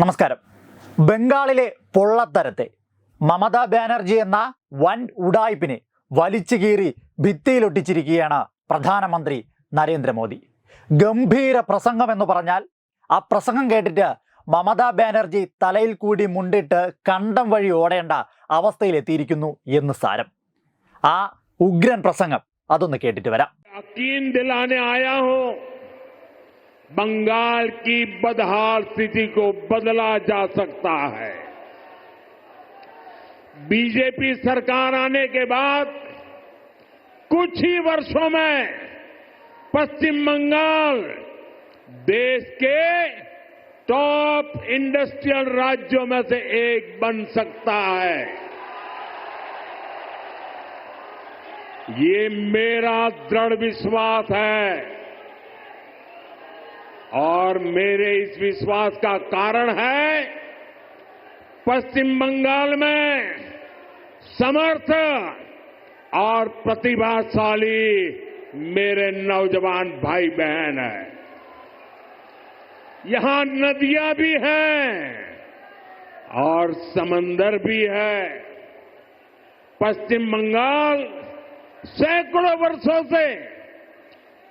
നമസ്കാരം. ബംഗാളിലെ പൊള്ളത്തരത്തെ മമതാ ബാനർജി എന്ന വൻ ഉടായ്പിനെ വലിച്ചു കീറി ഭിത്തിയിലൊട്ടിച്ചിരിക്കുകയാണ് പ്രധാനമന്ത്രി നരേന്ദ്രമോദി. ഗംഭീര പ്രസംഗം എന്ന് പറഞ്ഞാൽ ആ പ്രസംഗം കേട്ടിട്ട് മമതാ ബാനർജി തലയിൽ കൂടി മുണ്ടിട്ട് കണ്ടം വഴി ഓടേണ്ട അവസ്ഥയിലെത്തിയിരിക്കുന്നു എന്ന് സാരം. ആ ഉഗ്രൻ പ്രസംഗം അതൊന്ന് കേട്ടിട്ട് വരാം. बंगाल की बदहाल स्थिति को बदला जा सकता है। बीजेपी सरकार आने के बाद कुछ ही वर्षों में पश्चिम बंगाल देश के टॉप इंडस्ट्रियल राज्यों में से एक बन सकता है। ये मेरा दृढ़ विश्वास है। और मेरे इस विश्वास का कारण है पश्चिम बंगाल में समर्थ और प्रतिभाशाली मेरे नौजवान भाई बहन हैं। यहाँ नदियाँ भी हैं और समंदर भी है। पश्चिम बंगाल सैकड़ों वर्षों से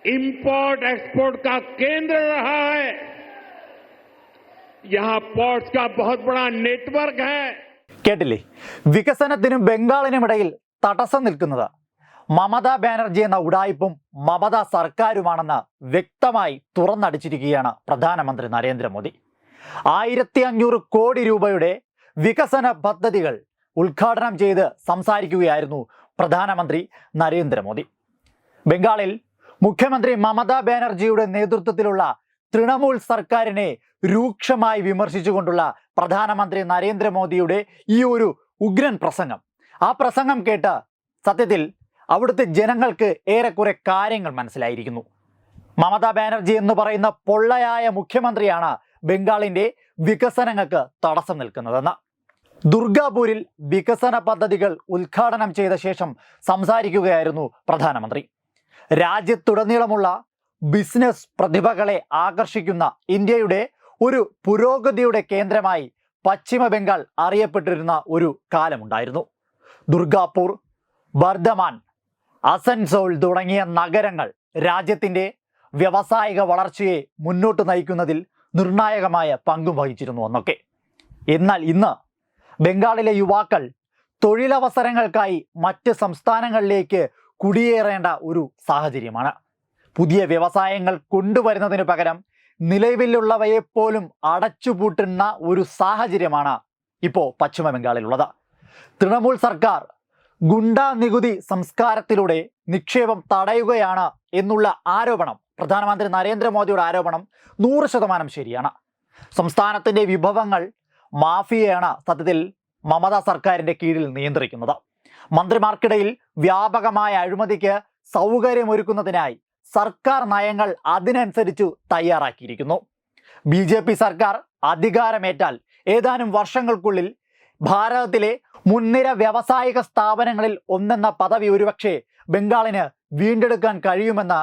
इंपोर्ट एक्सपोर्ट का केंद्र रहा है यहां पोर्ट्स का बहुत बड़ा नेटवर्क है കേട്ടില്ലേ വികസനത്തിനും ബംഗാളിനുമിടയിൽ തടസ്സം നിൽക്കുന്നത് മമതാ ബാനർജി എന്ന ഉടായ്പും മമതാ സർക്കാരുമാണെന്ന് വ്യക്തമായി തുറന്നടിച്ചിരിക്കുകയാണ് പ്രധാനമന്ത്രി നരേന്ദ്രമോദി ആയിരത്തി അഞ്ഞൂറ് കോടി രൂപയുടെ വികസന പദ്ധതികൾ ഉദ്ഘാടനം ചെയ്ത് സംസാരിക്കുകയായിരുന്നു പ്രധാനമന്ത്രി നരേന്ദ്രമോദി ബംഗാളിൽ മുഖ്യമന്ത്രി മമതാ ബാനർജിയുടെ നേതൃത്വത്തിലുള്ള തൃണമൂൽ സർക്കാരിനെ രൂക്ഷമായി വിമർശിച്ചുകൊണ്ടുള്ള പ്രധാനമന്ത്രി നരേന്ദ്രമോദിയുടെ ഈ ഒരു ഉഗ്രൻ പ്രസംഗം. ആ പ്രസംഗം കേട്ട് സത്യത്തിൽ അവിടുത്തെ ജനങ്ങൾക്ക് ഏറെക്കുറെ കാര്യങ്ങൾ മനസ്സിലായിരിക്കുന്നു. മമതാ ബാനർജി എന്ന് പറയുന്ന പൊള്ളയായ മുഖ്യമന്ത്രിയാണ് ബംഗാളിന്റെ വികസനങ്ങൾക്ക് തടസ്സം നിൽക്കുന്നതെന്ന്. ദുർഗാപൂരിൽ വികസന പദ്ധതികൾ ഉദ്ഘാടനം ചെയ്ത ശേഷം സംസാരിക്കുകയായിരുന്നു പ്രധാനമന്ത്രി. രാജ്യത്തുടനീളമുള്ള ബിസിനസ് പ്രതിഭകളെ ആകർഷിക്കുന്ന ഇന്ത്യയുടെ ഒരു പുരോഗതിയുടെ കേന്ദ്രമായി പശ്ചിമ ബംഗാൾ അറിയപ്പെട്ടിരുന്ന ഒരു കാലമുണ്ടായിരുന്നു. ദുർഗാപൂർ ബർദ്ധമാൻ അസൻസോൾ തുടങ്ങിയ നഗരങ്ങൾ രാജ്യത്തിന്റെ വ്യാവസായിക വളർച്ചയെ മുന്നോട്ട് നയിക്കുന്നതിൽ നിർണായകമായ പങ്കും വഹിച്ചിരുന്നു എന്നൊക്കെ. എന്നാൽ ഇന്ന് ബംഗാളിലെ യുവാക്കൾ തൊഴിലവസരങ്ങൾക്കായി മറ്റ് സംസ്ഥാനങ്ങളിലേക്ക് കുടിയേറേണ്ട ഒരു സാഹചര്യമാണ്. പുതിയ വ്യവസായങ്ങൾ കൊണ്ടുവരുന്നതിന് പകരം നിലവിലുള്ളവയെപ്പോലും അടച്ചുപൂട്ടുന്ന ഒരു സാഹചര്യമാണ് ഇപ്പോൾ പശ്ചിമ ബംഗാളിലുള്ളത് തൃണമൂൽ സർക്കാർ ഗുണ്ടാ നികുതി സംസ്കാരത്തിലൂടെ നിക്ഷേപം തടയുകയാണ് എന്നുള്ള ആരോപണം പ്രധാനമന്ത്രി നരേന്ദ്രമോദിയുടെ ആരോപണം നൂറ് ശതമാനം ശരിയാണ്. സംസ്ഥാനത്തിന്റെ വിഭവങ്ങൾ മാഫിയയാണ് സത്യത്തിൽ മമതാ സർക്കാരിന്റെ കീഴിൽ നിയന്ത്രിക്കുന്നത്. മന്ത്രിമാർക്കിടയിൽ വ്യാപകമായ അഴിമതിക്ക് സൗകര്യമൊരുക്കുന്നതിനായി സർക്കാർ നയങ്ങൾ അതിനനുസരിച്ചു തയ്യാറാക്കിയിരിക്കുന്നു. ബി ജെ പി സർക്കാർ അധികാരമേറ്റാൽ ഏതാനും വർഷങ്ങൾക്കുള്ളിൽ ഭാരതത്തിലെ മുൻനിര വ്യാവസായിക സ്ഥാപനങ്ങളിൽ ഒന്നെന്ന പദവി ഒരുപക്ഷെ ബംഗാളിന് വീണ്ടെടുക്കാൻ കഴിയുമെന്ന്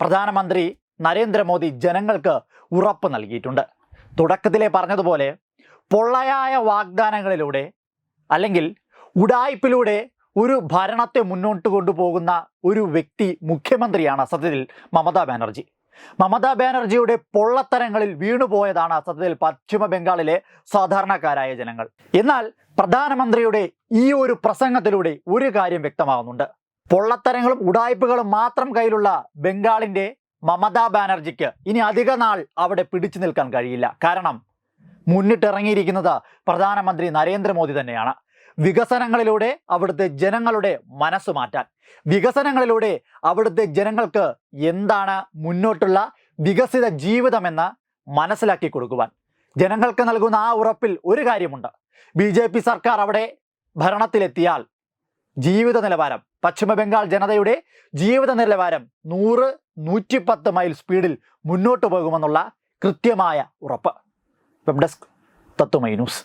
പ്രധാനമന്ത്രി നരേന്ദ്രമോദി ജനങ്ങൾക്ക് ഉറപ്പ് നൽകിയിട്ടുണ്ട്. തുടക്കത്തിലെ പറഞ്ഞതുപോലെ പൊള്ളയായ വാഗ്ദാനങ്ങളിലൂടെ അല്ലെങ്കിൽ ഉടായ്പിലൂടെ ഒരു ഭരണത്തെ മുന്നോട്ട് കൊണ്ടുപോകുന്ന ഒരു വ്യക്തി മുഖ്യമന്ത്രിയാണ് സത്യത്തിൽ മമതാ ബാനർജി. മമതാ ബാനർജിയുടെ പൊള്ളത്തരങ്ങളിൽ വീണുപോയതാണ് സത്യത്തിൽ പശ്ചിമ ബംഗാളിലെ സാധാരണക്കാരായ ജനങ്ങൾ. എന്നാൽ പ്രധാനമന്ത്രിയുടെ ഈ ഒരു പ്രസംഗത്തിലൂടെ ഒരു കാര്യം വ്യക്തമാകുന്നുണ്ട്. പൊള്ളത്തരങ്ങളും ഉടായ്പകളും മാത്രം കയ്യിലുള്ള ബംഗാളിന്റെ മമതാ ബാനർജിക്ക് ഇനി അധിക നാൾ അവിടെ പിടിച്ചു നിൽക്കാൻ കഴിയില്ല. കാരണം മുന്നിട്ടിറങ്ങിയിരിക്കുന്നത് പ്രധാനമന്ത്രി നരേന്ദ്രമോദി തന്നെയാണ്. വികസനങ്ങളിലൂടെ അവിടുത്തെ ജനങ്ങളുടെ മനസ്സ് മാറ്റാൻ. വികസനങ്ങളിലൂടെ അവിടുത്തെ ജനങ്ങൾക്ക് എന്താണ് മുന്നോട്ടുള്ള വികസിത ജീവിതമെന്ന് മനസ്സിലാക്കി കൊടുക്കുവാൻ. ജനങ്ങൾക്ക് നൽകുന്ന ആ ഉറപ്പിൽ ഒരു കാര്യമുണ്ട്. ബി ജെ പി സർക്കാർ അവിടെ ഭരണത്തിലെത്തിയാൽ ജീവിത നിലവാരം പശ്ചിമ ബംഗാൾ ജനതയുടെ ജീവിത നിലവാരം നൂറ് നൂറ്റിപ്പത്ത് മൈൽ സ്പീഡിൽ മുന്നോട്ട് പോകുമെന്നുള്ള കൃത്യമായ ഉറപ്പ്. Web desk Tatwamayi news.